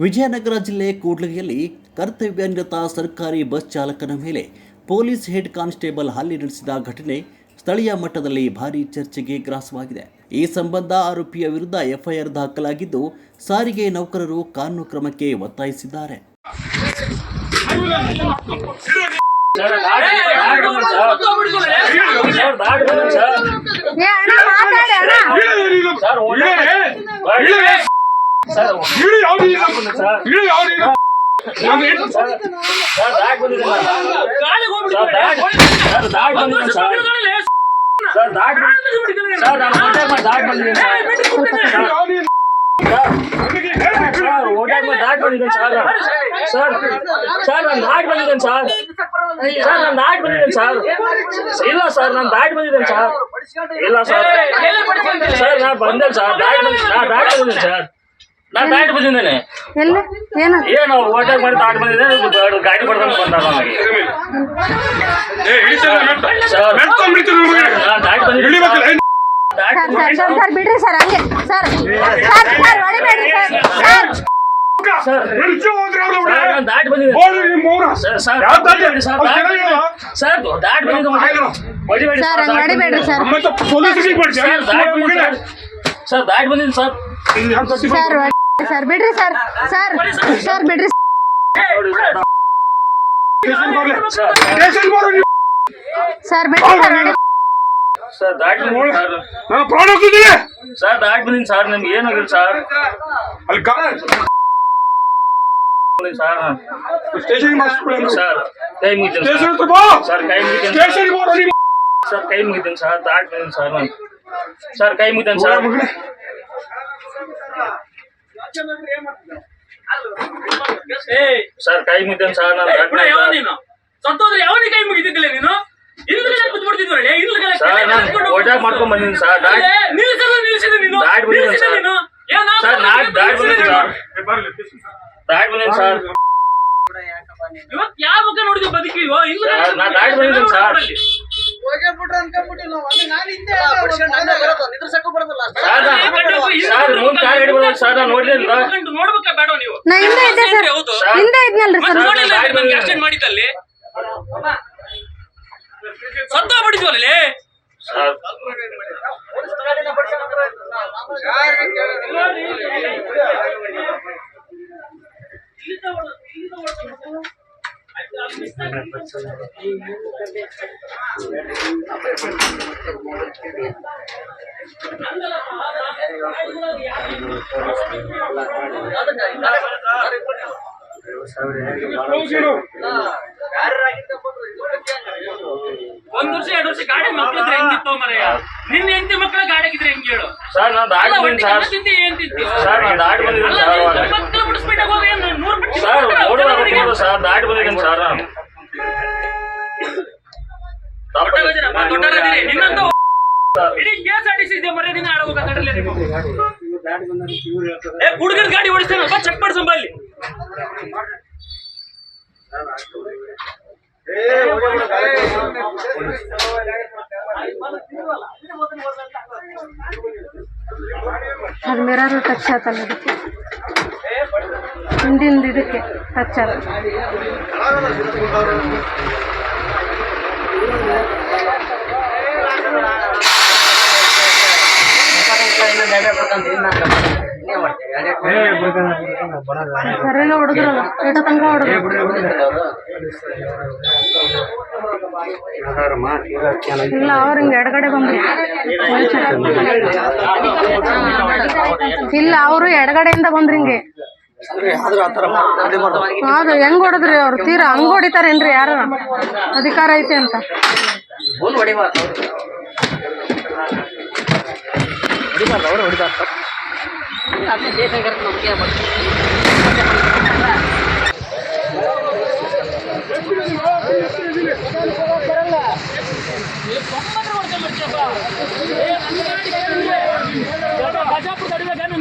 ವಿಜಯನಗರ ಜಿಲ್ಲೆ ಕೂಡ್ಲಗಿಯಲ್ಲಿ ಕರ್ತವ್ಯ ನಿರತ ಸರ್ಕಾರಿ ಬಸ್ ಚಾಲಕನ ಮೇಲೆ ಪೊಲೀಸ್ ಹೆಡ್ ಕಾನ್ಸ್ಟೇಬಲ್ ಹಲ್ಲೆ ನಡೆಸಿದ ಘಟನೆ ಸ್ಥಳೀಯ ಮಟ್ಟದಲ್ಲಿ ಭಾರೀ ಚರ್ಚೆಗೆ ಗ್ರಾಸವಾಗಿದೆ. ಈ ಸಂಬಂಧ ಆರೋಪಿಯ ವಿರುದ್ಧ ಎಫ್ಐಆರ್ ದಾಖಲಾಗಿದ್ದು, ಸಾರಿಗೆ ನೌಕರರು ಕಾನೂನು ಕ್ರಮಕ್ಕೆ ಒತ್ತಾಯಿಸಿದ್ದಾರೆ. Sir doctor sir doctor sir நான் டாக்டர் பண்ணிடுறேன் ಮಾತಾಡಿ ಅಣ್ಣ ಸರ್ ಸರ್ ನಾನು ದಾಟಿ ಬಂದಿದ್ದೇನೆ ಸರ್ ಸರ್ ನಾನು ದಾಟಿ ಬಂದಿದ್ದೇನೆ ಸರ್ ಇಲ್ಲ ಸರ್ ನಾನು ದಾಟ್ ಬಂದಿದ್ದೇನೆ ಸರ್ ಇಲ್ಲ ಸರ್ ಸರ್ ನಾನು ಬಂದೇನೆ ಸರ್ ದಾಟ್ ಬಂದಿದ್ದೇನೆ ನಾ ದಾಟಿ ಬಂದಿದ್ದೇನೆ ಸರ್ ನಾನು ದಾಟ್ ಬಂದಿದ್ದೇನೆ ಏನು ಓಟಾಕ್ ಮಾಡಿ ದಾಟ್ ಬಂದಿದ್ದೇನೆ ಗಾಡಿ ಪಡ್ಕೊಂಡು ಬಂದ ಸರ್ ನಾನು ದಾಟ್ ಬಂದಿದ್ದೇನೆ ಸರ್ ಸರ್ ಸರ್ ಸರ್ ಬಿಡ್ರಿ ಸರ್ ಹಂಗೆ ಸರ್ ಸರ್ ಸರ್ ಹೊಡಿಬೇಡ್ರಿ ಸರ್ ಸರ್ ಸರ್ ಸರ್ ನಾನು ದಾಟಿ ಬಂದಿದ್ದೇನೆ ಸರ್ ಸರ್ ದಾಟಿ ಬಂದಿದ್ದೇನೆ ಸರ್ ದಾಟಿ ಬಂದಿದ್ದೇನೆ. ಸರ್ ದಾಟಿ ಬಂದಿದ್ದೇನೆ ಹೊಡಿಬೇಡಿ ಸರ್ ಹಂಗೆ ಹೊಡಿಬೇಡ್ರಿ ಸರ್ ಸರ್ ದಾಟಿ ಬಂದಿದ್ದೇನೆ ಸರ್ ಸರ್ ದಾಟಿ ಬಂದಿದ್ದೀನಿ ಸರ್ ಸರ್ ಹೊಡಿ- ಸರ್ ಬಿಡ್ರಿ ಸರ್ ಸರ್ ಸರ್ ಬಿಡ್ರಿ ಸರ್ ಸರ್ ಬಿಡ್ರಿ ಸರ್ ಹೊಡಿ ಸರ್ ದಾಟಿ ಸರ್. ನನ್ನ ಪ್ರಾಣ ಹೋಗ್ತಿದ್ದೀನಿ. ಸರ್ ದಾಟಿ ಬಂದಿದ್ದೀನಿ ಸರ್ ನಿಮ್ಗೆ ಏನಾಗಿಲ್ಲ ಸರ್. ಅಲ್ಲಿ ಕಾ- ಸರ್. ಸ್ಟೇಷನ್ ಸರ್ ಕೈ ಮುಗಿತೀನಿ ಸ್ಟೇಷನ್ ಸರ್. ಹತ್ರ ಬಾ. ಸರ್ ಕೈ ಮುಗಿತೀನಿ ಸ್ಟೇಷನ್ ಸರ್ ಕೈ ಮುಗಿತೀನಿ ಸರ್ ದಾಟಿ ಸರ್ ನಾನು ಸರ್. ಕೈ ಮುಗಿತೀನಿ ಸರ್. ಮಗನೇ ಸರ್ ಕೈ ಮುಗಿತೀನಿ ಸರ್ ನಾನು ದಾಟಿ ಬಿಡ, ಯಾವ ನೀನು? ಸತ್ತೋದ್ರೆ ಯಾವನಿಗೆ ಕೈ ಮುಗಿತಿದ್ದಿಲ್ಲ ನೀನು? ಹಿಂದ್ಗಡೆ ಸರ್ ನಾನು ಓಟಾಕ್ ಮಾಡ್ಕೊಂಡ್ ಬಂದಿದ್ದೀನಿ ಸರ್. ದಾಟಿ ದಾಟ್ ದಾಟಿ ದಾಟಿ ಯಾವ ಮುಖ ನೋಡಿದ್ವಿ ದಾಟ್ ಬಂದಿದ್ದೀನಿ ನಾ ಹಿಂದೆ ಇದ್ದೆ ಹೌದು. ಇದ್ನಲ್ರಿ ಸತ್ತ ಬಿಡಿದ್ವಲ್ಲಿ ಸರ್ ಒಂದ್ ವರ್ಷ ಎರಡು ವರ್ಷ ಗಾಡಿ ಮಕ್ಳಿದ್ರೆ ಹೆಂಗಿತ್ತು ಮರೆಯ? ನಿನ್ನ ಹೆಂಡತಿ ಮಕ್ಕಳ ಗಾಡಿ ಹಾಕಿದ್ರೆ ಹೆಂಗ್ ಹೇಳು? ಸರ್ ನಾನು ದಾಟಿ ಅಲ್ಲ, ಬಂದಿದ್ದೀನಿ ಒಟ್ಟಿಗೆ ಸರ್. ತಿಂದಿ ಏನ್ ತಿಂತಿ ಸರ್ ನಾನು ದಾಟಿ ಬಂದಿದ್ದೀನಿ ಸರ್ ನೀನು ಅವಾಗ. ತೊಂಬತ್ತು ಕಿಲೋಮೀಟರ್ ಸ್ಪೀಡ್ ಹೋಗಿ ಏನು ನೂರು ಪಟ್ಟು ಸರ್ ಕೊಡ್ತಾರೆ ನೋಡೋಣ ಅವರಿಗೆ? ಸರ್ ದಾಟಿ ಬಂದಿದ್ದೀನಿ ಸರ್ ನಾನು. ದೊಡ್ಡ ಗಜರಪ್ಪ, ದೊಡ್ಡ ಗಜರಿ. ನಿನ್ನಂತ ಇಡೀ ಕೇಸ್ ಆಡಿಸಿದ್ದೆ ಮರೆ ನಿನ್ನ ಆಡಬೇಕಾದ್ರೆ ನೀವು. ಏ ಹುಡುಗನ ಗಾಡಿ ಓಡಿಸ್ತಾನೆ ಬಾ ಚೆಕ್ ಮಾಡ್ಸಂಬ ಅಲ್ಲಿ ಅದು ಮಿರರ್ ಟಚ್ ಆತಲ್ಲ ಅದಕ್ಕೆ ಇದಕ್ಕೆ ಟಚ್ ಸರಿನ ಹೊಡೆದ್ರಲ್ಲ ಏಟ ತನಕ ಇಲ್ಲ, ಅವ್ರು ಹಿಂಗ ಎಡಗಡೆ ಬಂದ್ರಿ. ಇಲ್ಲ, ಅವರು ಎಡಗಡೆಯಿಂದ ಬಂದ್ರಿ ಹಿಂಗೆ. ಹೌದು ಹೆಂಗ್ ಹೊಡೆದ್ರಿ ಅವ್ರು? ತೀರಾ ಹಂಗ್ ಹೊಡಿತಾರೇನ್ರಿ ಯಾರು? ಅಧಿಕಾರ ಐತೆ ಅಂತ.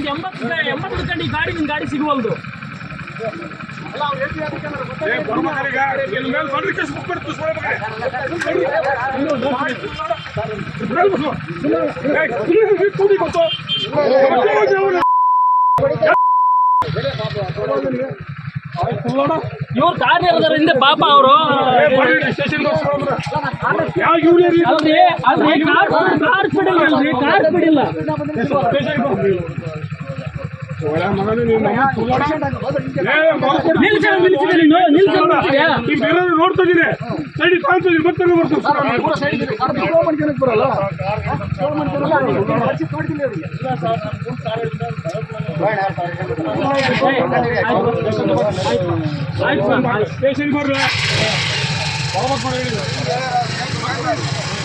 ಎಂಬತ್ತು ಎಂಬತ್ತು ಗಾಡಿ ನಿಮ್ಗೆ ಗಾಡಿ ಸಿಗುವಲ್ದು. ಇವ್ರು ಕಾರ್ಯದರ ಹಿಂದೆ ಪಾಪ ಅವರು? ಅಲ್ರಿ ಕಾರ್ ಕಾರ್ ಕಾರ್ ಸ್ಪೀಡ್ ನೋಡ್ತಾ ಇದ್ದೀನಿ ಸೈಡ್ ಕಾಣ್ತಾ ಇದ್ದೀನಿ ಮತ್ತೆ ಬರ್ತೀನಿ ಆಯ್ತು ಸರ್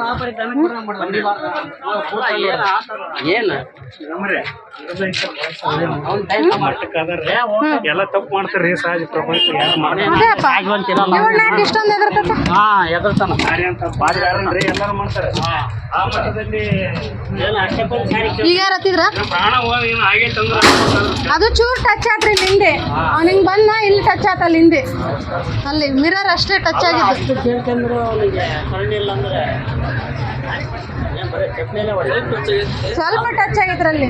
ಸ್ಟೇಷನ್ ಎಲ್ಲ ತಪ್ಪು ಸಹಜ ಪ್ರಪಂಚ ಅದೇ ಅಪ್ಪ. ಇವಳು ಯಾಕೆ ಇಷ್ಟೊಂದು ಎದುರ್ತೈತೆ ಹಾ ಎದುರ್ತಾನ ಸಾರಿ ಅಂತ ಬಾಡಿಗಾರನ್ರಿ ಎಲ್ಲರೂ ಮಾಡ್ತಾರೆ. ಆ ಮಟ್ಟದಲ್ಲಿ ಏನು ಅಷ್ಟೇ ಈಗ ಯಾರು ಹತ್ತಿದ್ರ ಪ್ರಾಣ ಹೋಗಿ ಏನು ಆಗೈತೆ ಅಂದ್ರೆ ಅದು ಚೂರ್ ಟಚ್ ಆತ್ರಿ ಇಲ್ಲಿ ಹಿಂದೆ ಅವ್ನಿಗೆ ಬಂದ ಇಲ್ಲಿ ಟಚ್ ಆತ ಅಲ್ಲಿ ಹಿಂದೆ ಅಲ್ಲಿ ಮಿರರ್ ಅಷ್ಟೇ ಟಚ್ ಆಗಿದೆ ಕೇಳ್ಕೊಂಡ್ರು ಅವನಿಗೆ ಕರಣ ಇಲ್ಲ ಅಂದ್ರೆ ಸ್ವಲ್ಪ ಟಚ್ ಆಗಿದ್ರಲ್ಲಿ.